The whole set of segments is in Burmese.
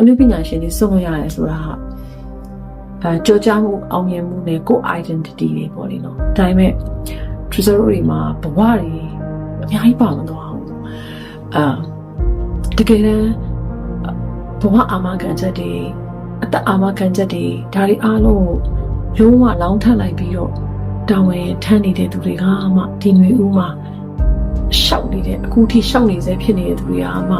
အနုပညာရှင်တွေစုံရတယ်ဆိုတာဟာအဲကြောကြားမှုအောင်မြင်မှုနဲ့ကိုယ် identity တွေပေါ့လေနော်ဒါပေမဲ့ treasure တွေမှာဘဝတွေအများကြီးပါမသွားဘူးအာတကယ်တမ်းဘဝအာမခံချက်တွေအသက်အာမခံချက်တွေဒါတွေအားလုံးကိုလုံးဝလောင်းထပ်လိုက်ပြီးတော့တာဝန်ထမ်းနေတဲ့သူတွေကမှဒီຫນွေဦးမှာရှောက်နေတဲ့အခုထိရှောက်နေစေဖြစ်နေတဲ့သူတွေကမှ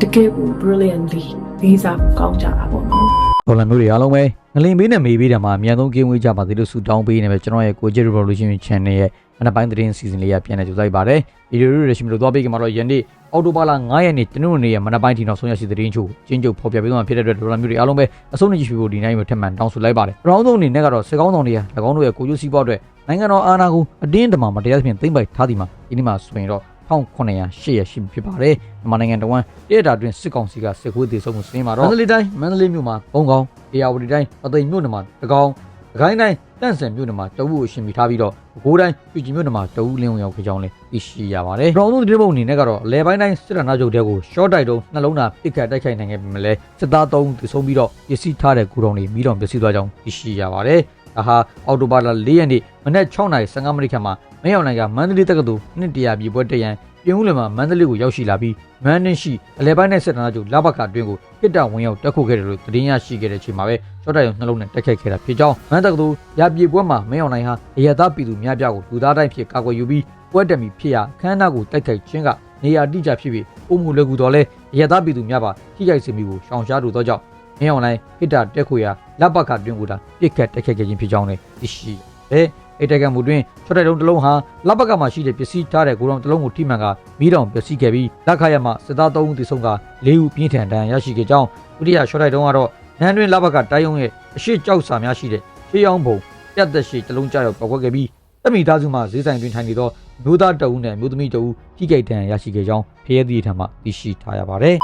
တကယ်ကို brilliantly လေးစားဖို့ကောင်းကြတာပေါ့နော်ဒေါ်လာမျိုးတွေအားလုံးပဲငလင်ပေးနဲ့မေးပေးတယ်မှာအများဆုံးကင်းဝေးကြပါသေးလို့ဆုတောင်းပေးနေပဲကျွန်တော်ရဲ့ကိုဂျီ revolution channel ရဲ့အနက်ပိုင်းသတင်းစီစဉ်လေးရပြန်နေကြိုးစားပါတယ်ဗီဒီယိုတွေရရှိမလို့သွားပေးကြမှာတော့ယနေ့အော်တိုဘာလ9ရက်နေ့တနင်္ဂနွေနေ့ရဲ့မနက်ပိုင်းထီနောက်ဆုံးရရှိသတင်းချို့ကျင်းချုပ်ဖော်ပြပေးသွားမှာဖြစ်တဲ့အတွက်ဒေါ်လာမျိုးတွေအားလုံးပဲအဆုံးနေကြည့်ဖို့ဒီနိုင်မှာထက်မှန်တောင်းဆိုလိုက်ပါတယ်အရောင်းဆုံးအနေနဲ့ကတော့စစ်ကောင်းဆောင်တွေက၎င်းတို့ရဲ့ကိုကျိုးစီးပွားအတွက်နိုင်ငံတော်အာဏာကိုအတင်းတမမတရားသဖြင့်သိမ့်ပိုက်ထားသည်မှာဒီနေ့မှာဆိုရင်တော့ 1900 800ရှိပြီဖြစ်ပါတယ်မြန်မာနိုင်ငံတော်ဝန်တရတာတွင်စစ်ကောင်စီကစစ်ခွေးသေးဆုံးမှုစင်းမှာတော့မန္တလေးတိုင်းမန္တလေးမြို့မှာဘုံကောင်အေယာဝတီတိုင်းအသိမ်မြို့နယ်မှာတကောင်ဒခိုင်းတိုင်းတန့်စင်မြို့နယ်မှာတဝူအရှင်မိထားပြီးတော့ဘကိုးတိုင်းပြည်ကြီးမြို့နယ်မှာတဝူလင်းဝင်ရောက်ခဲ့ကြောင်းလည်းသိရှိရပါတယ်။ပထမဆုံးဒီပုံအနေနဲ့ကတော့လေပိုင်းတိုင်းစစ်တပ်နာချုပ်တဲကိုရှော့တိုက်တုံးနှလုံးသားပစ်ခတ်တိုက်ခိုက်နိုင်ခဲ့ပေမဲ့လည်းစစ်သား3ဦးသေဆုံးပြီးတော့ပစ္စည်းထားတဲ့ကူတော်တွေမိတော်ပစ္စည်းသွားကြောင်းသိရှိရပါတယ်။ဒါဟာအော်တိုဘာလ၄ရက်နေ့မနက်6:15မိနစ်ခန့်မှာ မင်းအောင်နိုင်ကမန္တလေးတက္ကသိုလ်နှစ်တရာပြည်ပွဲတက်ရန်ပြင်ဦးလွင်မှာမန္တလေးကိုရောက်ရှိလာပြီးမန်းနှင်းရှိအလဲပိုင်းနဲ့စစ်တနာချုပ်လဘခအတွင်းကိုတစ်တဝင်ရောက်တက်ခုခဲ့တယ်လို့သတင်းရရှိခဲ့တဲ့ချိန်မှာပဲရှော့တိုက်ရုံနှလုံးနဲ့တက်ခတ်ခဲ့တာဖြစ်ကြောင်းမန်းတက္ကသိုလ်ရပြည်ပွဲမှာမင်းအောင်နိုင်ဟာအရသာပြည်သူများပြားကိုလူသားတိုင်းဖြစ်ကာကွယ်ယူပြီးပွဲတက်မီဖြစ်ရခမ်းနားကိုတိုက်ခိုက်ခြင်းကနေရာတိကျဖြစ်ပြီးပုံမှုလွယ်ကူတော်လဲအရသာပြည်သူများပါထိခိုက်စေမိကိုရှောင်ရှားလိုသောကြောင့်မင်းအောင်နိုင်ဟစ်တာတက်ခွေရလဘခအတွင်းကိုလာပြစ်ခတ်တက်ခတ်ခဲ့ခြင်းဖြစ်ကြောင်းလည်းသိရှိတယ် အဲ့တက်ကမှုတွင်ချော့တိုက်တုံးတစ်လုံးဟာလဘကမှာရှိတဲ့ပစ္စည်းထားတဲ့ဂိုရောင်တစ်လုံးကိုထိမှန်ကမီးတောင်ပျက်စီးခဲ့ပြီးလက်ခရမှစစ်သား3ဦးသေဆုံးက4ဦးပြင်းထန်ဒဏ်ရာရရှိခဲ့ကြောင်းဒုတိယချော့တိုက်တုံးကတော့နန်းတွင်လဘကတိုင်းရုံရဲ့အရှိကြောက်စာများရှိတဲ့ရှေးအောင်ဘုံပြတ်သက်ရှိတစ်လုံးကြောက်ရောက်ပေါက်ကွက်ခဲ့ပြီးတမိသားစုမှဈေးဆိုင်တွင်ထိုင်နေသောမျိုးသားတအုပ်နဲ့မျိုးသမီးတအုပ်ထိခိုက်ဒဏ်ရာရရှိခဲ့ကြောင်းဖရဲသည့်ထံမှသိရှိထားရပါတယ်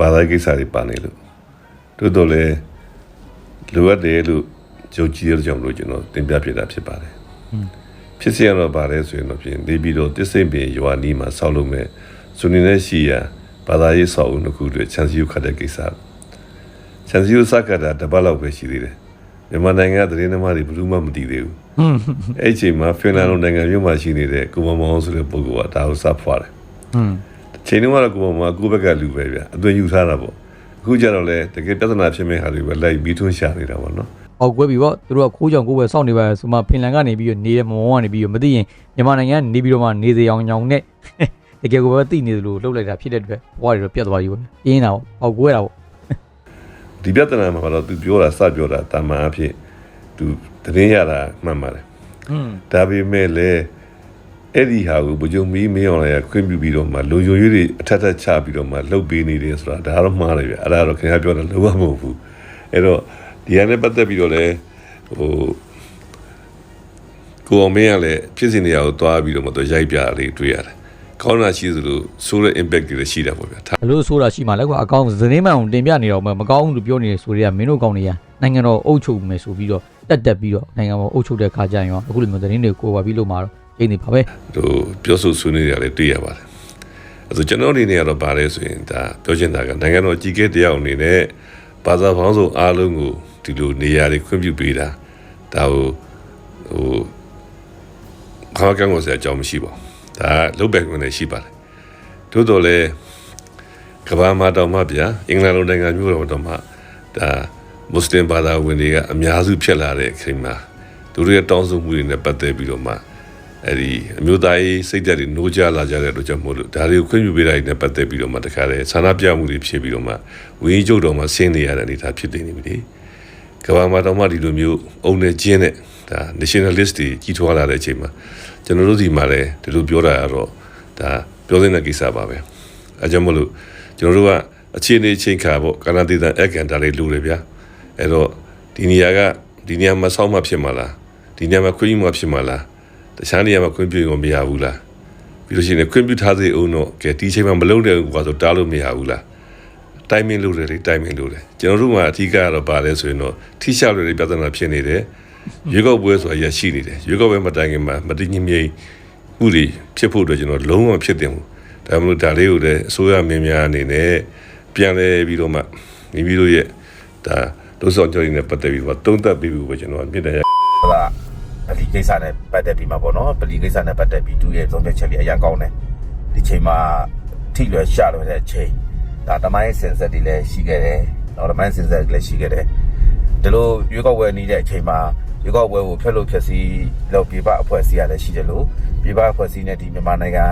ဘာသာကိစ္စတွေပါနေလို့တို့တော့လေလိုအပ်တယ်လို့ကြုံကြည်ရတဲ့ကြောင့်လို့ကျွန်တော်တင်ပြပြတာဖြစ်ပါတယ် ဖြစ်စီရတော့ဗါလဲဆိုရင်တော့ပြင်နေပြီးတော့တစ္ဆိမ့်ပင်ရွာနီးမှာဆောက်လုပ်မဲ့ဇုန်နေတဲ့ရှိရာဘာသာရေးဆောက်အုံတစ်ခုတွေချန်စီယူခတ်တဲ့ကိစ္စချန်စီယူစကတာတပတ်လောက်ပဲရှိသေးတယ်မြန်မာနိုင်ငံကသတင်းသမားတွေဘယ်သူမှမသိသေးဘူးအဲ့ဒီအချိန်မှာဖင်လန်လိုနိုင်ငံမျိုးမှာရှိနေတဲ့ကိုမမောင်ဆိုတဲ့ပုဂ္ဂိုလ်ကဒါကိုစဖွာတယ်ဟွန်းချိန်တုန်းကတော့ကိုမမကိုယ့်ဘက်ကလူပဲဗျအသွင်ယူထားတာပေါ့အခုကျတော့လေတကယ်ပြဿနာဖြစ်မဲ့ဟာတွေပဲလိုက်ပြီးထွန်းရှာနေတာပေါ့နော် ပောက်ကွဲပြီပေါ့သူတို့ကခိုးကြောင်ကိုယ်ပဲစောင့်နေပါဆိုမှဖင်လန်ကနေပြီးတော့နေတဲ့မမောကနေပြီးတော့မသိရင်မြန်မာနိုင်ငံကနေပြီးတော့မှနေစေအောင်ညောင်နဲ့တကယ်ကိုပဲသိနေသလိုလှုပ်လိုက်တာဖြစ်တဲ့အတွက်ဘဝတွေတော့ပြတ်သွားပြီပေါ့ပြင်းတာပေါ့ပောက်ကွဲတာပေါ့ဒီပြဿနာမှာတော့သူပြောတာစပြောတာတာမန်အဖြစ်သူသတင်းရတာမှန်ပါတယ်อืมဒါပေမဲ့လည်းအဲ့ဒီဟာကိုဘုံကြုံမီးမင်းအောင်လည်းခွင့်ပြုပြီးတော့မှလူယုံရေးတွေအထက်ထက်ချပြီးတော့မှလှုပ်ပေးနေတယ်ဆိုတာဒါတော့မှားတယ်ဗျအဲ့ဒါတော့ခင်ဗျားပြောတာလုံးဝမဟုတ်ဘူးအဲ့တော့ ဒီဟာနဲ့ပတ်သက်ပြီးတော့လည်းဟိုကိုအောင်မင်းကလည်းဖြစ်စဉ်တွေအကိုသွားပြီးတော့မှသူရိုက်ပြလေးတွေ့ရတယ်ကောင်းတာရှိသလိုဆိုးတဲ့ impact တွေလည်းရှိတာပေါ့ဗျာဘလို့ဆိုတာရှိမှလဲကွာအကောင့်ဇနေမှန်အောင်တင်ပြနေတော့မှမကောင်းဘူးလို့ပြောနေတယ်ဆိုတွေကမင်းတို့ကောင်းနေရနိုင်ငံတော်အုပ်ချုပ်မယ်ဆိုပြီးတော့တက်တက်ပြီးတော့နိုင်ငံတော်အုပ်ချုပ်တဲ့ခါကျရင်ရောအခုလိုမျိုးသတင်းတွေကိုပါပြီးလို့မှာတော့ရင်းနေပါပဲဟိုပြောဆိုဆွေးနွေးရတယ်တွေ့ရပါတယ်အဲဆိုကျွန်တော်အနေနဲ့ကတော့ဗာလဲဆိုရင်ဒါပြောချင်တာကနိုင်ငံတော်ကြီးကဲတယောက်အနေနဲ့ဘာသာပေါင်းစုံအားလုံးကို ဒီလိုနေရာတွေခွင့်ပြုပေးတာဒါဟိုဟိုခေါင်းကန်းကိုစရာအကြောင်းမရှိပါဘူးဒါလုတ်ဘက်ခွင့်လည်းရှိပါတယ်တိုးတော်လဲကဘာမှာတောင်မှဗျာအင်္ဂလန်လိုနိုင်ငံမျိုးတော်တော့မှဒါမွတ်စလင်ဘာသာဝင်တွေကအများစုဖြစ်လာတဲ့အချိန်မှာသူတို့ရဲ့တောင်းဆိုမှုတွေနဲ့ပတ်သက်ပြီးတော့မှအဲ့ဒီအမျိုးသားရေးစိတ်ဓာတ်တွေနိုးကြလာကြတဲ့အတွက်ကြောင့်မို့လို့ဒါတွေကိုခွင့်ပြုပေးတာနဲ့ပတ်သက်ပြီးတော့မှတခါလေဆန္ဒပြမှုတွေဖြစ်ပြီးတော့မှဝင်းကြီးချုပ်တော်မှဆင်းနေရတဲ့အနေအထားဖြစ်နေနေပြီလေ ကမ္ဘာမှာတော့မှဒီလိုမျိုးအုံနဲ့ကျင်းတဲ့ဒါ nationalist တွေကြီးထွားလာတဲ့အချိန်မှာကျွန်တော်တို့ဒီမှာလည်းဒီလိုပြောတာကတော့ဒါပြောသင့်တဲ့ကိစ္စပါပဲအဲကြောင့်မို့လို့ကျွန်တော်တို့ကအခြေအနေချင်းခါပေါ့ကနာဒေသအကန်ဒါလေးလူတွေဗျာအဲ့တော့ဒီနေရာကဒီနေရာမှာဆောက်မှဖြစ်မှာလားဒီနေရာမှာခွင့်ပြုမှဖြစ်မှာလားတခြားနေရာမှာခွင့်ပြုရင်မရဘူးလားပြီးလို့ရှိရင်ခွင့်ပြုထားသေးအောင်တော့ကဲဒီချိန်မှာမလုပ်တဲ့ကွာဆိုတားလို့မရဘူးလား တိုင်မင်းလုပ်တယ်လေတိုင်မင်းလုပ်တယ်ကျွန်တော်တို့မှာအထူးကတော့ပါလဲဆိုရင်တော့ထိရှောက်တွေပြဿနာဖြစ်နေတယ်ရွေးကောက်ပွဲဆိုတာရရှိနေတယ်ရွေးကောက်ပွဲမတိုင်ခင်မှာမတည်ငြိမ်မြိတ်မှုတွေဖြစ်ဖို့အတွက်ကျွန်တော်လုံးဝဖြစ်တယ်ဘူးဒါမှမဟုတ်ဒါလေးကိုလည်းအစိုးရမင်းများအနေနဲ့ပြန်လဲပြီးတော့မှမိမိတို့ရဲ့ဒါဒုဆောင်ကြောင်းနဲ့ပတ်သက်ပြီးတော့တုံးသက်ပြီးပြီပဲကျွန်တော်မြင့်တယ်ကပလီကိစ္စနဲ့ပတ်သက်ပြီးမှာပေါ့နော်ပလီကိစ္စနဲ့ပတ်သက်ပြီးသူရဲ့သုံးဖြတ်ချက်လေးအရင်ကောင်းတယ်ဒီချိန်မှာထိလွယ်ရှလွယ်တဲ့အချိန် ဒါတမိုင်းစင်ဆက်တွေလည်းရှိခဲ့တယ်နော်တမိုင်းစင်ဆက်တွေလည်းရှိခဲ့တယ်ဒီလိုရွေးကောက်ပွဲနေတဲ့အချိန်မှာရွေးကောက်ပွဲကိုဖျက်လို့ဖျက်စီးလို့ပြပအဖွဲ့အစည်းရလည်းရှိတယ်လို့ပြပအဖွဲ့အစည်းနဲ့ဒီမြန်မာနိုင်ငံ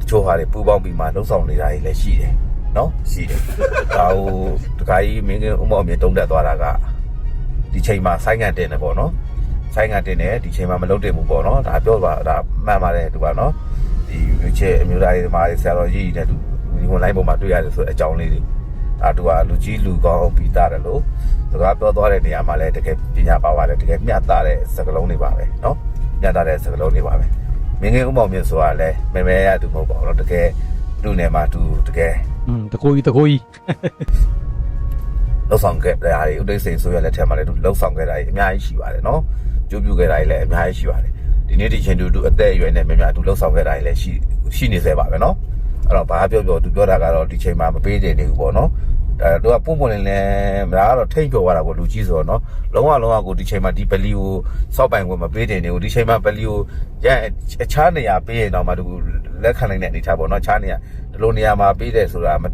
တချို့ဟာတွေပူးပေါင်းပြီးမှလှုပ်ဆောင်နေတာတွေလည်းရှိတယ်နော်ရှိတယ်ဒါဟိုတခါကြီးမင်းကဥမောင်မြေတုံးတက်သွားတာကဒီချိန်မှာဆိုင်းငံတင်တယ်ပေါ့နော်ဆိုင်ကတင်တယ်ဒီချိန်မှာမလုပ်တင်ဘူးပေါ့နော်ဒါပြောပါဒါမှန်ပါတယ်သူကနော်ဒီရွေးချယ်အမျိုးသားရေးသမားတွေဆရာတော်ကြီးတွေ နဲ့သူဒီ online ပေါ်မှာတွေ့ရတယ်ဆိုတဲ့အကြောင်းလေးတွေဒါသူကလူကြီးလူကောင်းပြီးသားတယ်လို့စကားပြောသွားတဲ့နေရာမှာလည်းတကယ်ပညာပါပါတယ်တကယ်မျှတတဲ့စကားလုံးတွေပါပဲနော်မျှတတဲ့စကားလုံးတွေပါပဲမင်းငယ်ဥမောင်မြင့်ဆိုတာလည်းမဲမဲရသူမဟုတ်ပါဘူးနော်တကယ်သူ့နယ်မှာသူတကယ်อืมတကိုကြီးတကိုကြီးလှုပ်ဆောင်ခဲ့တဲ့အားတွေဥဒိတ်စိန်ဆိုရလက်ထက်မှာလည်းသူလှုပ်ဆောင်ခဲ့တာကြီးအများကြီးရှိပါတယ်နော်ကြိုးပြခဲ့တာကြီးလည်းအများကြီးရှိပါတယ်ဒီနေ့ဒီချိန်တူသူအသက်အရွယ်နဲ့များများသူလှုပ်ဆောင်ခဲ့တာကြီးလည်းရှိရှိနေသေးပါပဲနော် အဲ့တော့ဘာပြောပြောသူပြောတာကတော့ဒီချိန်မှာမပေးတယ်နေဘူးပေါ့နော်အဲသူကပုံပုံလင်းလင်းဒါကတော့ထိတ်ပြောသွားတာပေါ့လူကြီးဆိုတော့နော်လုံးဝလုံးဝကိုဒီချိန်မှာဒီပလီကိုစောက်ပိုင်ဝင်မပေးတယ်နေဘူးဒီချိန်မှာပလီကိုရအခြားနေရာပေးရင်တော့မှသူလက်ခံနိုင်တဲ့အနေထားပေါ့နော်အခြားနေရာဒီလိုနေရာမှာပေးတယ်ဆိုတာမ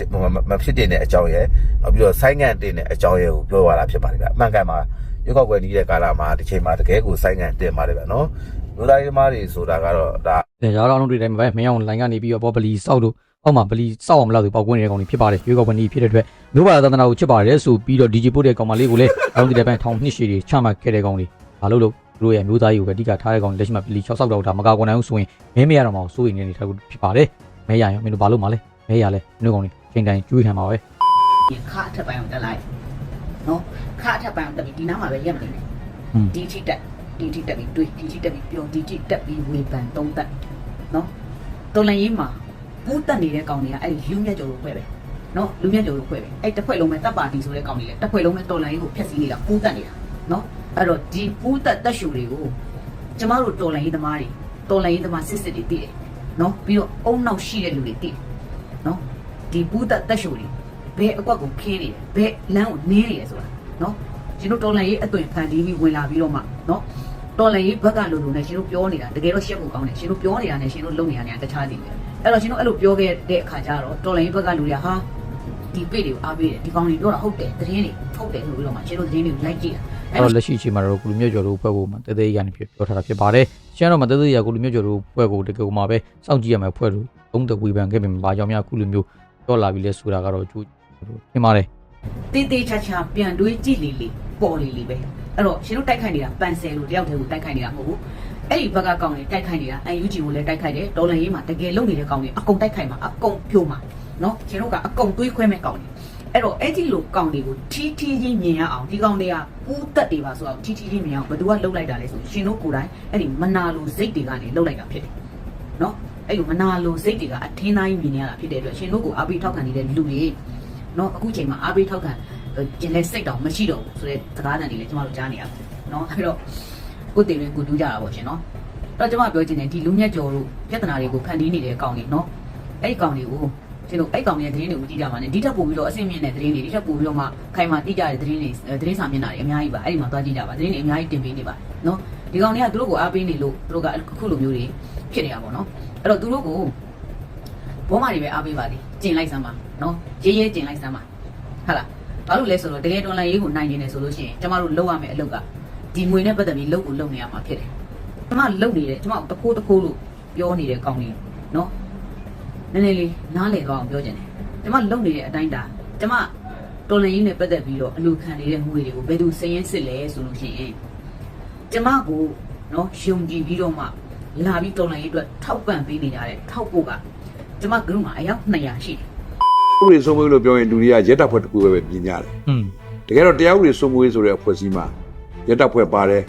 မဖြစ်တဲ့အကြောင်းရဲ့နောက်ပြီးတော့ဆိုင်းငံ့တင်တဲ့အကြောင်းရဲ့ကိုပြောသွားတာဖြစ်ပါတယ်ဗျအမှန်ကန်ပါရွေးကောက်ပွဲကြီးတဲ့ကာလမှာဒီချိန်မှာတကယ်ကိုဆိုင်းငံ့တင်ပါတယ်ဗျနော်လူသားရေးသမားတွေဆိုတာကတော့ဒါဒါကြောင့်အောင်တွေတိုင်းပဲမင်းအောင်လိုင်းကနေပြီးတော့ဘောပလီစောက်တို့ အောက်မှာပလီစောက်အောင်မလားသူပေါက်ကွင်းနေတဲ့ကောင်တွေဖြစ်ပါတယ်ရွေးကောက်ပွဲနေဖြစ်တဲ့အတွက်မျိုးပါသဒနာကိုချစ်ပါတယ်ဆိုပြီးတော့ DJ ပို့တဲ့ကောင်မလေးကိုလည်းအောင်းဒီတဲ့ပန်းထောင်နှစ်ရှည်တွေချမှတ်ခဲ့တဲ့ကောင်တွေဘာလို့လို့သူတို့ရဲ့မျိုးသားရေးကိုပဲအဓိကထားတဲ့ကောင်တွေလက်ရှိမှာပလီ6ဆောက်တော့ဒါမကာကွန်နိုင်ဘူးဆိုရင်မဲမရတော့မှစိုးရိမ်နေနေတာဖြစ်ပါတယ်မဲရရင်မင်းတို့ဘာလို့မလဲမဲရလဲမျိုးကောင်တွေချိန်တိုင်းကျွေးခံပါပဲဒီခါအထက်ပိုင်းကိုတက်လိုက်နော်ခါအထက်ပိုင်းကိုတက်ပြီးဒီနားမှာပဲရက်မနေနဲ့อืมဒီထိတက်ဒီထိတက်ပြီးတွေးဒီထိတက်ပြီးပြောဒီထိတက်ပြီးဝေဖန်သုံးတက်နော်တော်လန်ရေးမှာ ပူးတက်နေတဲ့ကောင်တွေကအဲ့ဒီလူမြတ်ကျော်ကိုဖွဲ့ပဲနော်လူမြတ်ကျော်ကိုဖွဲ့ပဲအဲ့တစ်ဖွဲ့လုံးပဲတပ်ပါတီဆိုတဲ့ကောင်တွေလေတစ်ဖွဲ့လုံးပဲတော်လန်ရေးကိုဖျက်ဆီးနေတာပူးတက်နေတာနော်အဲ့တော့ဒီပူးတက်တက်ရှူတွေကိုကျမတို့တော်လန်ရေးသမားတွေတော်လန်ရေးသမားစစ်စစ်တွေတည်တယ်နော်ပြီးတော့အုံနောက်ရှိတဲ့လူတွေတည်တယ်နော်ဒီပူးတက်တက်ရှူတွေဘယ်အကွက်ကိုခင်းနေတယ်ဘယ်လမ်းကိုနင်းနေတယ်ဆိုတာနော်ရှင်တို့တော်လန်ရေးအသွင်ဖန်တီးပြီးဝင်လာပြီးတော့မှနော် တော်လန်ရေးဘက်ကလိုလိုနဲ့ရှင်တို့ပြောနေတာတကယ်တော့ရှက်ဖို့ကောင်းတယ်ရှင်တို့ပြောနေတာနဲ့ရှင်တို့လုပ်နေတာနဲ့တခြားစီပဲအဲ့တော့ရှင်တို့အဲ့လိုပြောခဲ့တဲ့အခါကျတော့တော်လန်ရေးဘက်ကလူတွေကဟာဒီပိတ်တွေကိုအားပေးတယ်ဒီကောင်တွေပြောတာဟုတ်တယ်သတင်းတွေဟုတ်တယ်ဆိုပြီးတော့မှရှင်တို့သတင်းတွေကိုလိုက်ကြည့်တာအဲ့တော့လက်ရှိအချိန်မှာတော့ကုလူမျိုးကျော်တို့ဖွဲ့ဖို့မှတဲသေးကနေဖြစ်ပြောထားတာဖြစ်ပါတယ်။ရှင်းတော့မှတဲသေးရကုလူမျိုးကျော်တို့ဖွဲ့ဖို့တကယ်ကိုမှပဲစောင့်ကြည့်ရမယ်ဖွဲ့လို့သုံးတဝေဖန်ခဲ့ပြီဘာကြောင့်များကုလူမျိုးပြောလာပြီလဲဆိုတာကတော့ကျိုးထင်ပါတယ်တေးသေးချာချာပြန်တွေးကြည့်လေလေပေါ်လေလေပဲ အဲ့တော့ရှင်တို့တိုက်ခိုက်နေတာပန်ဆယ်လို့တယောက်တည်းကိုတိုက်ခိုက်နေတာမဟုတ်ဘူးအဲ့ဒီဘက်ကကောင်းတယ်တိုက်ခိုက်နေတာ UNG ကိုလည်းတိုက်ခိုက်တယ်ဒေါ်လာရေးမှာတကယ်လုံနေတဲ့ကောင်းတွေအကုန်တိုက်ခိုက်မှာအကုန်ဖြိုးမှာနော်ရှင်တို့ကအကုန်တွေးခွဲမဲ့ကောင်းတွေအဲ့တော့အဲ့ဒီလိုကောင်တွေကိုထီထီချင်းမြင်ရအောင်ဒီကောင်တွေကဥသက်တွေပါဆိုတော့ထီထီချင်းမြင်အောင်ဘယ်သူကလှုပ်လိုက်တာလဲဆိုရှင်တို့ကိုယ်တိုင်အဲ့ဒီမနာလိုစိတ်တွေကနေလှုပ်လိုက်တာဖြစ်တယ်နော်အဲ့လိုမနာလိုစိတ်တွေကအထင်းသားကြီးမြင်နေရတာဖြစ်တဲ့အတွက်ရှင်တို့ကိုအားပေးထောက်ခံနေတဲ့လူတွေနော်အခုချိန်မှာအားပေးထောက်ခံ ကျင်လဲစိတ်တောင်မရှိတော့ဘူးဆိုတဲ့စကားသံတွေလည်းကျမတို့ကြားနေရပါတယ်เนาะအဲ့တော့ကိုယ်တည်ရင်ကိုတူးကြတာပေါ့ရှင်เนาะအဲ့တော့ကျမပြောချင်တယ်ဒီလူမြတ်ကျော်တို့ပြဿနာတွေကိုဖန်တီးနေတဲ့အကောင်တွေเนาะအဲ့ဒီကောင်တွေကိုကျွန်တော်အဲ့ကောင်တွေသတင်းတွေကိုကြည့်ကြပါနဲ့ဒီထက်ပိုပြီးတော့အဆင့်မြင့်တဲ့သတင်းတွေဒီထက်ပိုပြီးတော့မှခိုင်မာတိကျတဲ့သတင်းတွေသတင်းစာမျက်နှာတွေအများကြီးပါအဲ့ဒီမှာသွားကြည့်ကြပါသတင်းတွေအများကြီးတင်ပေးနေပါเนาะဒီကောင်တွေကသူတို့ကိုအားပေးနေလို့သူတို့ကအခုလိုမျိုးတွေဖြစ်နေတာပေါ့เนาะအဲ့တော့သူတို့ကိုဘောမတွေပဲအားပေးပါလေကျင်လိုက်စမ်းပါเนาะရေးရေးကျင်လိုက်စမ်းပါ ဟုတ်လား ဘာလို့လဲဆိုတော့တကယ်တော်လန်ရေးကိုနိုင်နေတယ်ဆိုလို့ရှိရင်ကျမတို့လုပ်ရမယ့်အလုပ်ကဒီငွေနဲ့ပတ်သက်ပြီးလုပ်ကိုလုပ်နေရမှာဖြစ်တယ်ကျမလုပ်နေတယ်ကျမတခိုးတခိုးလို့ပြောနေတဲ့ကောင်းကြီးနော်နည်းနည်းလေးနားလည်သွားအောင်ပြောချင်တယ်ကျမလုပ်နေတဲ့အတိုင်းတာကျမတော်လန်ရေးနဲ့ပတ်သက်ပြီးတော့အလူခံနေတဲ့ငွေတွေကိုဘယ်သူစည်ရင်စစ်လဲဆိုလို့ရှိရင်ကျမကိုနော်ယုံကြည်ပြီးတော့မှလာပြီးတော်လန်ရေးအတွက်ထောက်ပံ့ပေးနေကြတဲ့ထောက်ဖို့ကကျမ group မှာအယောက်200ရှိတယ် ဥပဒေစိုးမိုးလို့ပြောရင်လူတွေကရက်တပ်ဖွဲ့တစ်ခုပဲပဲပြင်ကြတယ်။อืมတကယ်တော့တရားဥပဒေစိုးမိုးရေးဆိုတဲ့အဖွဲ့အစည်းမှာရက်တပ်ဖွဲ့ပါတယ်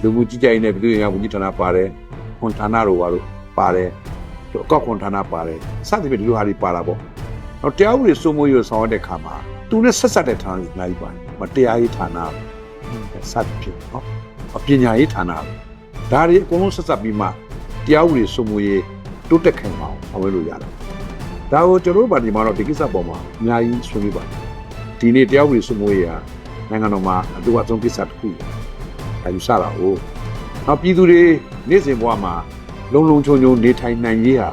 လူမှုကြီးကြပ်ရေးနဲ့ပြည်သူ့ရေးရာဝန်ကြီးဌာနပါတယ်ခွန်ဌာနတို့ပါလို့ပါတယ်အကောက်ခွန်ဌာနပါတယ်စသဖြင့်ဒီလိုဟာတွေပါတာပေါ့တော့တရားဥပဒေစိုးမိုးရေးကိုဆောင်ရွက်တဲ့ခါမှာသူနဲ့ဆက်ဆက်တဲ့ဌာနတွေအများကြီးပါတယ်မတရားရေးဌာနစသဖြင့်နော်အပညာရေးဌာနဒါတွေအကုန်လုံးဆက်ဆက်ပြီးမှတရားဥပဒေစိုးမိုးရေးတိုးတက်ခိုင်မာအောင်ဆောင်ရွက်လို့ရတယ် ဒါကိုကျွန်တော်တို့ပါတီမှာတော့ဒီကိစ္စပေါ်မှာအများကြီးဆွေးနွေးပါတယ်ဒီနေ့တရားဝင်စုမွေးရာနိုင်ငံတော်မှာအတူအဆုံးကိစ္စတစ်ခုအယူဆတာ哦နောက်ပြည်သူတွေနေ့စဉ်ဘဝမှာလုံလုံချုံချုံနေထိုင်နိုင်ရေးဟာ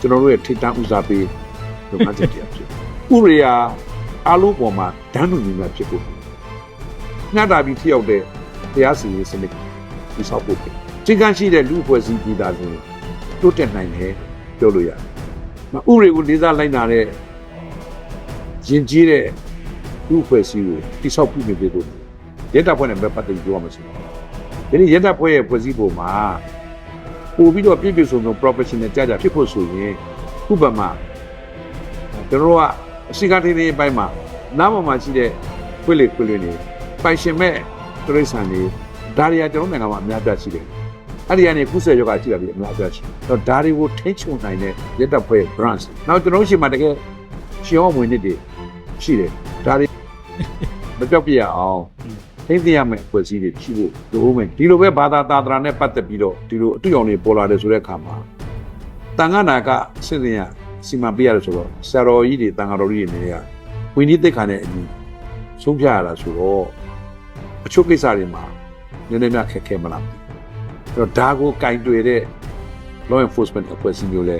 ကျွန်တော်တို့ရဲ့ထိပ်တန်းဦးစားပေးလုပ်ငန်းချက်တရားဖြစ်ဥရိယာအလုံးပေါ်မှာဒန်းလူညီများဖြစ်ဖို့ညတာပြီးထိရောက်တဲ့တရားစီရင်စနစ်ဒီဆောက်ဖို့ပဲချိန်ကန်းရှိတဲ့လူအဖွဲ့အစည်းပြည်သားတွေတိုးတက်နိုင်တယ်ပြောလို့ရတယ်။ ဥရိကိုလေးစားလိုက်နာတဲ့ရင်ကြီးတဲ့လူအဖွဲ့အစည်းကိုတိဆောက်ပြုနေပြီလို့ရဲတပ်ဖွဲ့နဲ့ပဲပတ်သက်ပြီးပြောရမှာဆိုတော့ဒီနေ့ရဲတပ်ဖွဲ့ရဲ့ဖွဲ့စည်းပုံမှာပို့ပြီးတော့ပြည့်ပြည့်စုံစုံ professional ကြကြဖြစ်ဖို့ဆိုရင်ဥပမာကျွန်တော်တို့ကအစီကတိတွေအပိုင်းမှာနားပေါ်မှာရှိတဲ့ခွေလေခွေလေနေပိုင်ရှင်မဲ့တရိษံနေဒါတွေကကျွန်တော်နိုင်ငံမှာအများပြားရှိတယ် အဲ့ဒီကနေကုသယောဂရှိတာပြီးအများပြားရှိတယ်တော့ဒါတွေကိုထိန်းချုပ်နိုင်တဲ့ရဲတပ်ဖွဲ့ branch နောက်ကျွန်တော်တို့ရှိမှတကယ်ရှင်းအောင်ဝင်နေတယ်ရှိတယ်ဒါတွေမပြောက်ပြရအောင်သိသိရမယ့်အဖွဲ့အစည်းတွေရှိဖို့လိုဦးမယ်ဒီလိုပဲဘာသာသာသနာနဲ့ပတ်သက်ပြီးတော့ဒီလိုအတွေ့အကြုံတွေပေါ်လာတယ်ဆိုတဲ့အခါမှာတန်ခါနာကစစ်စင်ရစီမံပေးရတယ်ဆိုတော့ဆရာတော်ကြီးတွေတန်ခါတော်ကြီးတွေနေရဝိနည်းသိက္ခာနဲ့အညီဆုံးဖြတ်ရတာဆိုတော့အချို့ကိစ္စတွေမှာနည်းနည်းများခက်ခဲမလားအဲ့ တော့ဒါကိုကင်တွေ့တဲ့ law enforcement အဖွဲ့အစည်းမျိုးလဲ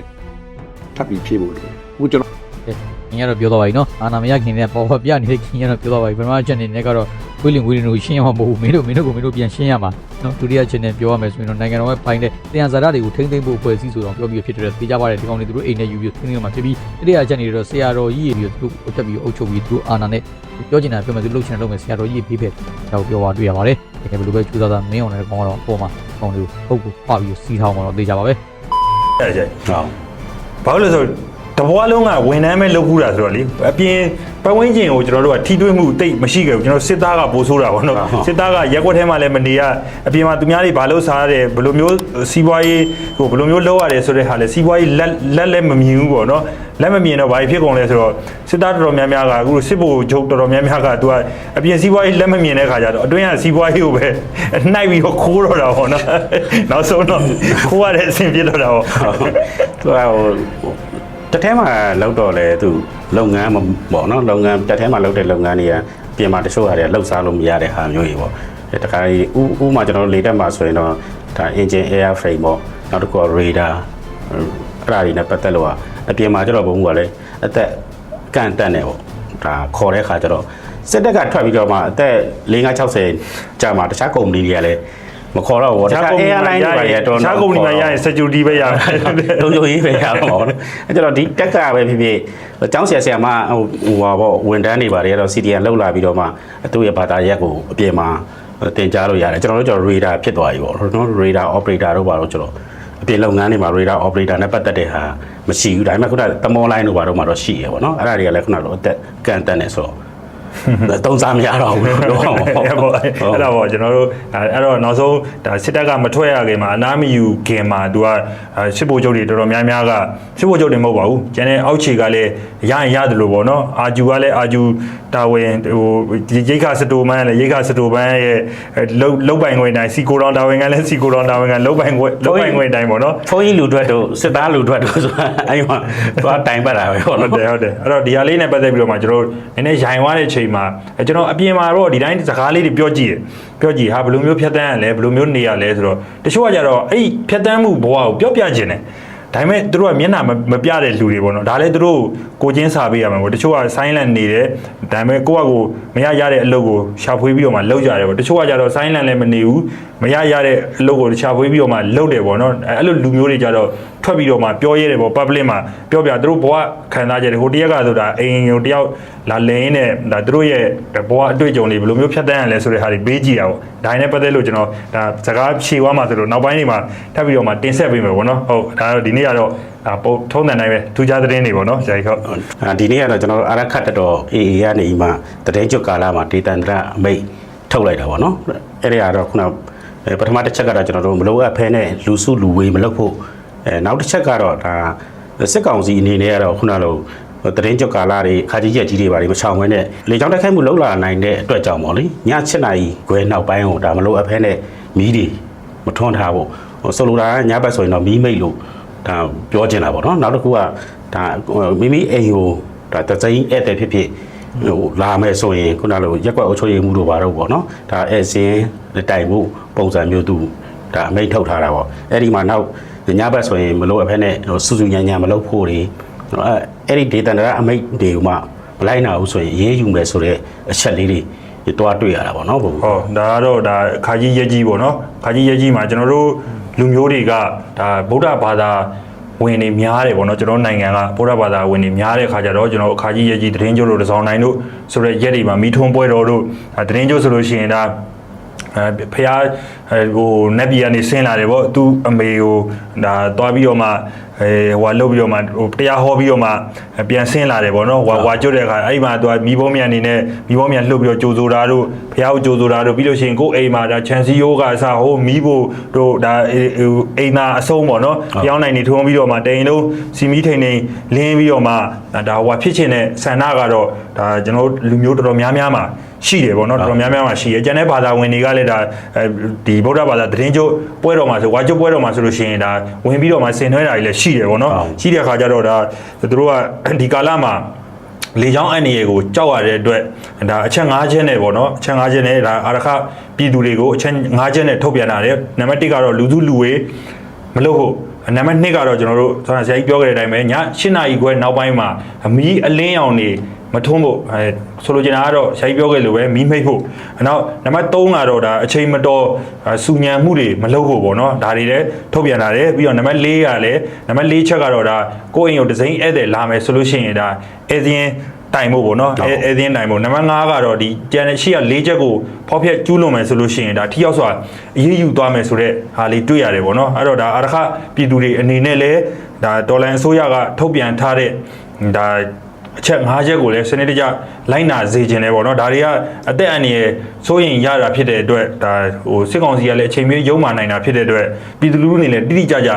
ထပ်ပြီးဖြည့်ဖို့လိုတယ်အခုကျွန်တော်ခင်ဗျားတော့ပြောတော့ပါပြီနော်အာနာမရခင်တဲ့ပေါ်ပေါ်ပြနေတဲ့ခင်ဗျားတော့ပြောတော့ပါပြီပထမချက်အနေနဲ့ကတော့ဝိလင်ဝိလင်တို့ရှင်းရမှာမဟုတ်ဘူးမင်းတို့မင်းတို့ကိုမင်းတို့ပြန်ရှင်းရမှာနော်ဒုတိယချက်နဲ့ပြောရမယ်ဆိုရင်တော့နိုင်ငံတော်ရဲ့ပိုင်းတဲ့တရားဇာတ်တွေကိုထိမ့်သိမ့်ဖို့ဖွဲ့စည်းဆိုတော့ပြောပြီးဖြစ်တဲ့သိကြပါတယ်ဒီကောင်တွေသူတို့အိမ်နဲ့ယူပြီးထိမ့်သိမ့်မှာဖြစ်ပြီးတတိယချက်နေတော့ဆရာတော်ကြီးရေပြီးသူတို့တက်ပြီးအုပ်ချုပ်ပြီးသူတို့အာနာနဲ့ပြောချင်တာပြောမယ်သူလုပ်ချင်တာလုပ်မယ်ဆရာတော်ကြီးပြေးဖက်ဒါကိုပြောပါတွေ့ရပါတယ် တကယ်ဘယ်လိုပဲကျူးသားသားမင်းအောင်လည်းကောင်းတော့အပေါ်မှာကောင်းလို့ပုတ်ကိုပွားပြီးစီးထောင်းမှာတော့သိကြပါပဲအဲ့ကျဟုတ်ဘာလို့လဲဆိုတ ဘွားလုံးကဝန်ထမ်းပဲလုပ်ခုတာဆိုတော့လေအပြင်ပတ်ဝန်းကျင်ကိုကျွန်တော်တို့ကထိတွေ့မှုတိတ်မရှိခဲ့ဘူးကျွန်တော်စစ်သားကပိုးဆိုးတာပေါ့နော်စစ်သားကရက်ွက်ထဲမှာလည်းမနေရအပြင်မှာသူများတွေဘာလို့စားရတယ်ဘယ်လိုမျိုးစီးပွားရေးဟိုဘယ်လိုမျိုးလုပ်ရတယ်ဆိုတဲ့ဟာလေစီးပွားရေးလက်လက်လည်းမမြင်ဘူးပေါ့နော်လက်မမြင်တော့ဘာဖြစ်ကုန်လဲဆိုတော့စစ်သားတော်တော်များများကအခုစစ်ဘိုလ်ချုပ်တော်တော်များများကသူကအပြင်စီးပွားရေးလက်မမြင်တဲ့ခါကျတော့အတွင်းကစီးပွားရေးကိုပဲနှိုက်ပြီးတော့ခိုးတော့တာပေါ့နော်နောက်ဆုံးတော့ခိုးရတဲ့အဆင်ပြေတော့တာပေါ့သူကဟို တစ်ထဲမှာလောက်တော့လေသူလုပ်ငန်းမပေါ့နော်လုပ်ငန်းတစ်ထဲမှာလုပ်တဲ့လုပ်ငန်းတွေကပြင်မှာတချို့ဟာတွေလှုပ်ရှားလို့မရတဲ့ဟာမျိုးတွေပေါ့အဲတခါကြီးဥဥမှာကျွန်တော်တို့လေတက်မှာဆိုရင်တော့ဒါ engine air frame ပေါ့နောက်တစ်ခုက radar အဲ့ဒါတွေနဲ့ပတ်သက်လို့ကအပြင်မှာကျတော့ဘုံကလည်းအသက်ကန့်တက်နေပေါ့ဒါခေါ်တဲ့ခါကျတော့စစ်တပ်ကထွက်ပြီးတော့မှအသက်5960ကြာမှာတခြားကုမ္ပဏီတွေကလည်း မခေါ်တော့ဘူးတခြား airline တွေပါရတော့ခြားကုမ္ပဏီမှာရရင် security ပဲရမယ်လုံခြုံရေးပဲရတော့ပေါ့နော်အဲကျတော့ဒီတက်ကပဲဖြစ်ဖြစ်ကျောင်းဆရာဆရာမဟိုဟိုပါပေါ့ဝန်တန်းတွေပါတယ်တော့ CDN လောက်လာပြီးတော့မှအတူရဲ့ဘာသာရက်ကိုအပြင်မှာတင်ကြားလို့ရတယ်ကျွန်တော်တို့ကျွန်တော် radar ဖြစ်သွားပြီပေါ့နော် radar operator တို့ပါတော့ကျွန်တော်အပြင်လုပ်ငန်းတွေမှာ radar operator နဲ့ပတ်သက်တဲ့ဟာမရှိဘူးဒါပေမဲ့ခုနကတမော line တို့ပါတော့မှတော့ရှိရပေါ့နော်အဲ့ဒါတွေကလည်းခုနကတော့အသက်ကန်တက်နေဆိုတော့ တုံးစားမရတော့ဘူးလို့ပြောမှာပေါ့အဲ့ပေါ့အဲ့ဒါပေါ့ကျွန်တော်တို့အဲ့တော့နောက်ဆုံးဒါစစ်တပ်ကမထွက်ရခင်မှာအနာမယူခင်မှာသူကစစ်ဘိုလ်ချုပ်တွေတော်တော်များများကစစ်ဘိုလ်ချုပ်တွေမဟုတ်ပါဘူးကျန်တဲ့အောက်ခြေကလည်းရရင်ရတယ်လို့ပေါ့နော်အာဂျူကလည်းအာဂျူတာဝန်ဟိုရိတ်ခစတိုမန်းလည်းရိတ်ခစတိုမန်းရဲ့လုတ်လုတ်ပိုင်ခွင့်တိုင်းစီကိုတော်တာဝန်ကလည်းစီကိုတော်တာဝန်ကလုတ်ပိုင်ခွင့်လုတ်ပိုင်ခွင့်တိုင်းပေါ့နော်ဖုန်းကြီးလူထွက်တို့စစ်သားလူထွက်တို့ဆိုတာအဲ့မှာသွားတိုင်ပတ်တာပဲပေါ့ဟုတ်နော်တယ်ဟုတ်တယ်အဲ့တော့ဒီဟာလေးနဲ့ပတ်သက်ပြီးတော့မှကျွန်တော်တို့နည်းနည်းရိုင်သွားတဲ့အချိန်မှာအဲကျွန်တော်အပြင်မှာတော့ဒီတိုင်းစကားလေးတွေပြောကြည့်တယ်ပြောကြည့်ဟာဘယ်လိုမျိုးဖြတ်တန်းရလဲဘယ်လိုမျိုးနေရလဲဆိုတော့တချို့ကကြတော့အဲ့ဒီဖြတ်တန်းမှုဘဝကိုပြောပြခြင်းတယ်ဒါပေမဲ့သူတို့ကမျက်နှာမပြတဲ့လူတွေပေါ့နော်ဒါလည်းသူတို့ကိုချင်းစာပေးရမှာပေါ့တချို့က silent နေတယ်ဒါပေမဲ့ကိုယ့်အကိုမရရတဲ့အလုပ်ကိုရှာဖွေပြီးတော့မှလုပ်ကြတယ်ပေါ့တချို့ကကြတော့ silent လည်းမနေဘူးမရရတဲ့အလုပ်ကိုရှာဖွေပြီးတော့မှလုပ်တယ်ပေါ့နော်အဲ့လိုလူမျိုးတွေကြတော့ ထွက်ပြီးတော့မှပြောရဲတယ်ပေါ့ public မှာပြောပြသူတို့ဘဝခံစားချက်တွေဟိုတရက်ကဆိုတာအိမ်ကိုတယောက်လာလင်းနဲ့ဒါသူတို့ရဲ့ဘဝအတွေ့အကြုံတွေဘယ်လိုမျိုးဖြတ်တန်းရလဲဆိုတဲ့ဟာတွေပေးကြည့်တာပေါ့ဒါနဲ့ပတ်သက်လို့ကျွန်တော်ဒါစကားဖြေသွားမှာဆိုလို့နောက်ပိုင်းတွေမှာထပ်ပြီးတော့မှတင်ဆက်ပေးမယ်ပေါ့နော်ဟုတ်ဒါတော့ဒီနေ့ကတော့ဒါပုံထုံးတဲ့တိုင်းပဲထူးခြားသတင်းတွေပေါ့နော်ဆရာကြီးဟုတ်အာဒီနေ့ကတော့ကျွန်တော်တို့အာရခတ်တတော် AA ကနေမှတရင်ကျွတ်ကာလာမှာဒေတန်တရအမိတ်ထုတ်လိုက်တာပေါ့နော်အဲ့ဒီကတော့ခုနအဲပထမတစ်ချက်ကတော့ကျွန်တော်တို့မလို့အပ်ဖဲနဲ့လူစုလူဝေးမလုပ်ဖို့ အဲနောက်တစ်ချက်ကတော့ဒါစစ်ကောင်စီအနေနဲ့ကတော့ခုနလိုတရင်ကျွတ်ကာလာတွေခါကြီးရက်ကြီးတွေပါတွေမချောင်ဝဲနဲ့လေကြောင်းတိုက်ခိုက်မှုလုပ်လာနိုင်တဲ့အတွက်ကြောင့်ပေါ့လေည7နာရီခွဲနောက်ပိုင်းကိုဒါမလို့အပ်ဖဲနဲ့မီးတွေမထွန်းထားဖို့ဟိုဆိုလိုတာကညဘက်ဆိုရင်တော့မီးမိတ်လို့ဒါပြောချင်တာပေါ့နော်နောက်တစ်ခုကဒါမိမိအိမ်ကိုဒါတစိမ့်ဧည့်သည်ဖြစ်ဖြစ်ဟိုလာမယ်ဆိုရင်ခုနလိုရက်ကွက်အုပ်ချုပ်ရေးမှုတို့ဘာတို့ပေါ့နော်ဒါအဲစင်းတိုင်ဖို့ပုံစံမျိုးသူဒါအမိန့်ထုတ်ထားတာပေါ့အဲ့ဒီမှာနောက် ညဘက်ဆိုရင်မလို့အဖက်နဲ့ဟိုစူစူညံညံမလုပ်ဖို့တွေအဲအဲ့ဒီဒေသန္တရအမိန့်တွေကမှမလိုက်နိုင်ဘူးဆိုရင်ရေးယူမယ်ဆိုတော့အချက်လေးတွေတွားတွေ့ရတာပေါ့နော်ဘုံဟောဒါကတော့ဒါခါကြီးရက်ကြီးပေါ့နော်ခါကြီးရက်ကြီးမှာကျွန်တော်တို့လူမျိုးတွေကဒါဗုဒ္ဓဘာသာဝင်နေများတယ်ပေါ့နော်ကျွန်တော်နိုင်ငံကဗုဒ္ဓဘာသာဝင်နေများတဲ့ခါကျတော့ကျွန်တော်အခါကြီးရက်ကြီးသတင်းကျိုးတို့တစောင်းနိုင်တို့ဆိုတဲ့ရက်တွေမှာမိထွန်းပွဲတော်တို့ဒါသတင်းကျိုးဆိုလို့ရှိရင်ဒါ အဲဖះဟိုနက်ပြည်ကနေဆင်းလာတယ်ပေါ့သူအမေကိုဒါတွားပြီးတော့မှအဲဟိုလုတ်ပြီးတော့မှဟိုတရားဟောပြီးတော့မှပြန်ဆင်းလာတယ်ပေါ့နော်ဟိုဝါကျွတ်တဲ့အခါအဲ့ဒီမှာသူကမိဘမြန်အနေနဲ့မိဘမြန်လှုပ်ပြီးတော့ကြိုးဆိုတာတို့ဖះကိုကြိုးဆိုတာတို့ပြီးလို့ရှိရင်ကိုယ်အိမ်မှာဒါချန်စီယိုကအစဟိုမိဖို့တို့ဒါအိမ်သာအဆုံးပေါ့နော်ပြောင်းနိုင်နေထုံးပြီးတော့မှတိန်လုံးစီမီထိန်ထိန်လင်းပြီးတော့မှဒါဟိုဖြစ်ချင်တဲ့ဆန္ဒကတော့ဒါကျွန်တော်လူမျိုးတော်တော်များများမှာ ရှိတယ်ပေါ့နော်တော်တော်များများမှာရှိတယ်ကျန်တဲ့ဘာသာဝင်တွေကလည်းဒါဒီဗုဒ္ဓဘာသာသတင်းကျုပ်ပွဲတော်မှာဆိုဝါကျုပ်ပွဲတော်မှာဆိုလို့ရှိရင်ဒါဝင်ပြီးတော့မှဆင်နွှဲတာတွေလည်းရှိတယ်ပေါ့နော်ရှိတဲ့အခါကျတော့ဒါသူတို့ကဒီကာလမှာလေချောင်းအန်ရီကိုကြောက်ရတဲ့အတွက်ဒါအချက်၅ချက်နဲ့ပေါ့နော်အချက်၅ချက်နဲ့ဒါအာရခပြည်သူတွေကိုအချက်၅ချက်နဲ့ထုတ်ပြန်လာတယ်နံပါတ်1ကတော့လူစုလူဝေးမလုပ်ဖို့ နံပါတ်2ကတော့ကျွန်တော်တို့ဆောင်းဆရာကြီးပြောခဲ့တဲ့အတိုင်းပဲည7နာရီခွဲနောက်ပိုင်းမှာအမီးအလင်းရောင်နေမထုံးဖို့အဲဆိုလိုချင်တာကတော့ဆရာကြီးပြောခဲ့လို့ပဲမီးမိတ်ဖို့နောက်နံပါတ်3ကတော့ဒါအချိန်မတော်စူညံမှုတွေမလုပ်ဖို့ပေါ့နော်ဒါတွေလည်းထုတ်ပြန်လာတယ်ပြီးတော့နံပါတ်4ကလည်းနံပါတ်4ချက်ကတော့ဒါကိုယ့်အိမ်ကိုဒဇိန်ဧည့်သည်လာမယ်ဆိုလို့ရှိရင်ဒါဧည့်သည် တိုင်ဖို့ပေါ့နော်အဲအဲသင်းတိုင်ဖို့နံပါတ်5ကတော့ဒီကျန်တဲ့ရှေ့က၄ချက်ကိုဖောက်ဖျက်ကျူးလွန်မယ်ဆိုလို့ရှိရင်ဒါထိရောက်စွာအရေးယူသွားမယ်ဆိုတဲ့ဟာလေးတွေ့ရတယ်ပေါ့နော်အဲ့တော့ဒါအရခပြည်သူတွေအနေနဲ့လည်းဒါဒေါ်လာအစိုးရကထုတ်ပြန်ထားတဲ့ဒါအချက်၅ချက်ကိုလည်းစနစ်တကျလိုက်နာစေခြင်းတယ်ပေါ့နော်ဒါတွေကအသက်အန္တရာယ်စိုးရင်ရတာဖြစ်တဲ့အတွက်ဒါဟိုစစ်ကောင်စီကလည်းအချိန်မီရုံမာနိုင်တာဖြစ်တဲ့အတွက်ပြည်သူလူထုအနေနဲ့တိတိကျကျ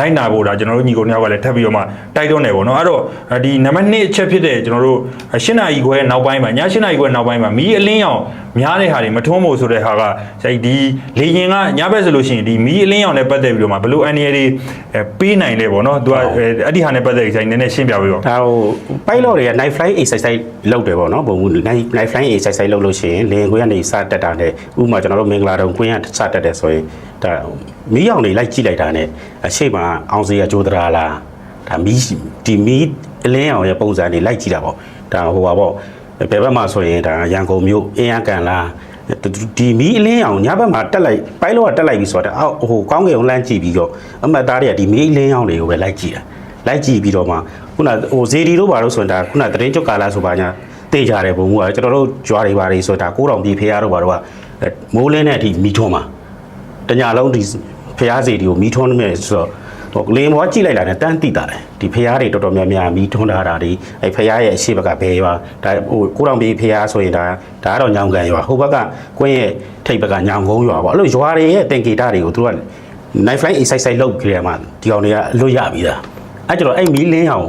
လိုက်နာဖို့ဒါကျွန်တော်တို့ညီကိုနှစ်ယောက်ကလည်းထပ်ပြီးတော့မှတိုက်တွန်းတယ်ပေါ့နော်အဲ့တော့ဒီနံပါတ်1အချက်ဖြစ်တဲ့ကျွန်တော်တို့၈နာရီခွဲနောက်ပိုင်းမှာည၈နာရီခွဲနောက်ပိုင်းမှာမီးအလင်းရောင်များတဲ့ဟာတွေမထွန်းဖို့ဆိုတဲ့ဟာကဒီလေရင်ကညဘက်ဆိုလို့ရှိရင်ဒီမီးအလင်းရောင်နဲ့ပတ်သက်ပြီးတော့မှဘလို့အန်ရီတွေပေးနိုင်လဲပေါ့နော်သူကအဲ့ဒီဟာနဲ့ပတ်သက်ပြီးဆိုင်နည်းနည်းရှင်းပြပေးပါဒါဟို pilot တွေက night flying exercise လုပ်တယ်ပေါ့နော်ဘုံ night night flying exercise လုပ်လို့ရှိရင်လေရင်ခွေးကနေစတက်တာနဲ့ဥပမာကျွန်တော်တို့မင်္ဂလာတုံခွေးကစတက်တယ်ဆိုရင်ဒါမီးရောင်တွေလိုက်ကြည့်လိုက်တာနဲ့အရှိတ်မှာအောင်စရာကြိုးတရာလားဒါမီးဒီမီးအလင်းအောင်ရဲ့ပုံစံတွေလိုက်ကြည့်တာပေါ့ဒါဟိုပါပေါ့ဘယ်ဘက်မှာဆိုရင်ဒါရန်ကုန်မြို့အင်းရကန်လားဒီမီးအလင်းအောင်ညဘက်မှာတက်လိုက်ပိုင်းလောကတက်လိုက်ပြီးဆိုတော့အော်ဟိုကောင်းကင်ကိုလှမ်းကြည့်ပြီးတော့အမတ်သားတွေကဒီမီးအလင်းအောင်တွေကိုပဲလိုက်ကြည့်တာလိုက်ကြည့်ပြီးတော့မှခုနဟိုဇေဒီတို့ဘာလို့ဆိုရင်ဒါခုနတရင်ကျုပ်ကာလာဆိုပါညာတေးကြတယ်ဘုံကကျွန်တော်တို့ကြွားတွေပါတွေဆိုတာကိုးတော်ပြည်ဖေရတို့ဘာတို့ကမိုးလင်းတဲ့အထိမီးထွန်းမှာ တညာလုံးဒီဖျားစီတွေကိုမီးထွန်းနေမယ်ဆိုတော့ဟိုလေမောကြည့်လိုက်တာနဲ့တန်းတိတာတယ်ဒီဖျားတွေတော်တော်များများမီးထွန်းထားတာဒီအဲဖျားရဲ့အရှိဘက်ကဘယ်ရွာဒါဟိုကိုးတော်ပြည်ဖျားဆိုရင်ဒါဒါကတော့ညောင်ကန်ရွာဟိုဘက်ကကွင်းရဲ့ထိပ်ဘက်ကညောင်ကုန်းရွာပေါ့အဲ့လိုရွာတွေရဲ့တင်ကေတာတွေကိုသူက night flight exercise လုပ်ကြရမှာဒီကောင်တွေကအလွတ်ရပြီလားအဲ့ကျတော့အဲ့မီးလင်းအောင်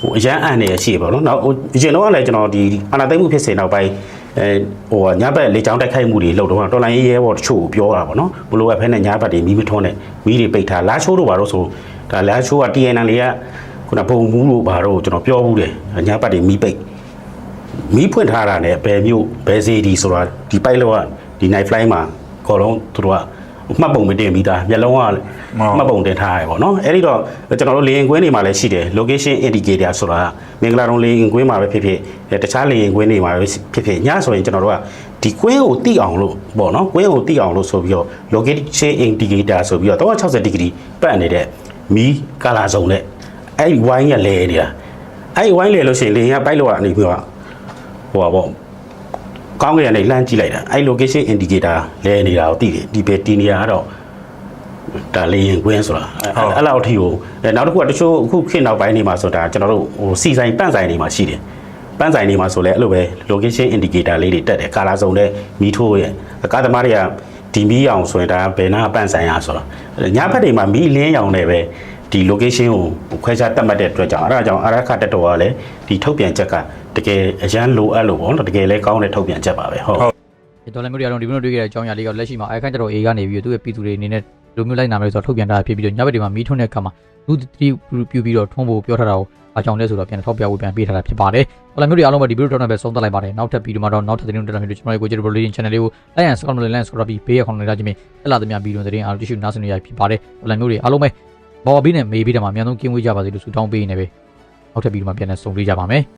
ဟိုအရန်အန်နေရှိပါတော့နောက်အရင်တော့လည်းကျွန်တော်ဒီအနာသိမ့်မှုဖြစ်စေနောက်ပိုင်း အဲဟိုညဘက်လေချောင်းတိုက်ခိုက်မှုတွေလုပ်တော့တော်လိုင်းရေးရဲဘော်တချို့ပြောတာပေါ့နော်ဘလို့ပဲဖဲနဲ့ညဘက်တွေမီးမထွန်းနဲ့မီးတွေပိတ်ထားလာချိုးတို့ဘာလို့ဆိုဒါလာချိုးက TNN လေးကခုနပုံမှုလို့ဘာလို့ကျွန်တော်ပြောဘူးတယ်ညဘက်တွေမီးပိတ်မီးဖွင့်ထားတာနဲ့ဘယ်မျိုးဘယ်စီဒီဆိုတာဒီပိုက်လောကဒီ night fly မှာခေါ်တော့သူတို့က မှတ်ပုံမတင်ပြီးသားမျက်လုံးကမှတ်ပုံတင်ထားရပေါ့နော်အဲ့ဒီတော့ကျွန်တော်တို့လေရင်ကွင်းတွေမှာလည်းရှိတယ် location indicator ဆိုတာမင်္ဂလာတုံလေရင်ကွင်းမှာပဲဖြစ်ဖြစ်တခြားလေရင်ကွင်းတွေမှာပဲဖြစ်ဖြစ်ညဆိုရင်ကျွန်တော်တို့ကဒီကွင်းကိုတိအောင်လို့ပေါ့နော်ကွင်းကိုတိအောင်လို့ဆိုပြီးတော့ location indicator ဆိုပြီးတော့360 degree ပတ်နေတဲ့မီးကာလာစုံနဲ့အဲ့ဒီဝိုင်းရလဲနေတာအဲ့ဒီဝိုင်းလဲလို့ရှိရင်လေရင်ကပိုက်လို့ကနေပြီးတော့ဟိုပါပေါ့ ကောင်းကင်ကနေလှမ်းကြည့်လိုက်တာအဲ့ location indicator လဲနေတာကိုသိတယ်ဒီပဲတီနေရတော့ဒါလေရင်ကွင်းဆိုတာအဲ့လောက်အထိကိုနောက်တစ်ခုကတချို့အခုခေတ်နောက်ပိုင်းနေမှာဆိုတာကျွန်တော်တို့ဟိုစီဆိုင်ပန့်ဆိုင်နေမှာရှိတယ်ပန်းဆိုင်နေမှာဆိုလဲအဲ့လိုပဲ location indicator လေးတွေတက်တယ်ကာလာစုံနဲ့မီးထိုးရဲ့ကားသမားတွေကဒီမီးရောင်ဆိုရင်ဒါဘယ်နာပန့်ဆိုင်ရဆိုတော့ညဘက်တွေမှာမီးလင်းရောင်နဲ့ပဲ ဒီ location ကိုခွဲခြားတတ်မှတ်တဲ့အတွက်ကြောင့်အဲဒါကြောင့်အာရခတက်တော်ကလည်းဒီထုတ်ပြန်ချက်ကတကယ်အရန်လိုအပ်လို့ပေါ့နော်တကယ်လည်းကောင်းတဲ့ထုတ်ပြန်ချက်ပါပဲဟုတ်ဒီဒေါ်လာမျိုးတွေကတော့ဒီမျိုးတွေတွေ့ခဲ့တဲ့အကြောင်းအရာလေးကလက်ရှိမှာအာရခတက်တော် A ကနေပြီးသူ့ရဲ့ပြည်သူတွေအနေနဲ့လူမျိုးလိုက်နာမယ်ဆိုတော့ထုတ်ပြန်တာဖြစ်ပြီးတော့ညဘက်တွေမှာမီးထွန်းတဲ့အခါမှာသူ3ပြူပြီးတော့ထွန်းဖို့ပြောထားတာကိုအကြောင်းလဲဆိုတော့ပြန်ထောက်ပြဝေပြန်ပေးထားတာဖြစ်ပါတယ်။ဒေါ်လာမျိုးတွေအားလုံးပဲဒီဗီဒီယိုတော့ပဲဆုံးသက်လိုက်ပါတယ်။နောက်ထပ်ပြီးတော့မှတော့နောက်ထပ်သတင်းတွေတက်လာမျိုးကျွန်တော်ရဲ့ကိုကြည့်တဲ့ Brilliant Channel လေးကို Like and Subscribe လုပ်လိုက်ဆိုတော့ပြီးဘေးရခေါင်းလိုက်ကြခြင်းဖြင့်တက်လာသမျှဗီဒီယိုသတင်းအားလုံးကြည့်ရှုနားဆင်နေရဖြစ်ပါတယ်။ဒေါ်လာမျိုးတွေအားလုံးပဲ ဘော်ဘေးနဲ့မေးပြီးတော့မှအမြန်ဆုံးကင်းဝေးကြပါစေလို့ဆုတောင်းပေးနေပဲနောက်ထပ်ပြီးတော့မှပြန်နဲ့ဆုံတွေ့ကြပါမယ်